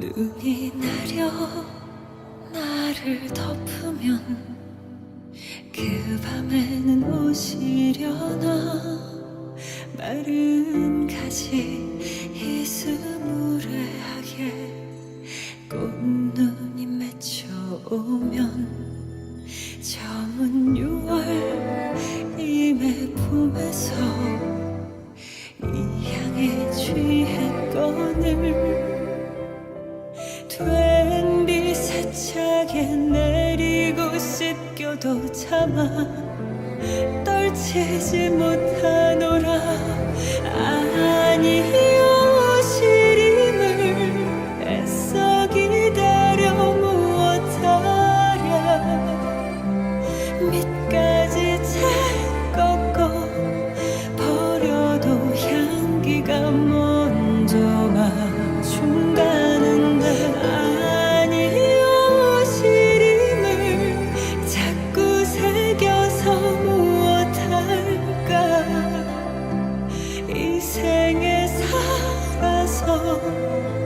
눈이 내려 나를 덮으면 그 밤에는 오시려나? 마른 가지 이스무레하게 꽃눈이 맺혀오면 저문 6월 임의 향에 취했거늘 된비 세차게 내리고 씻겨도 참아 떨치지 못하노라. 아니요 시림을 애써 기다려 무엇하랴. 밑까 무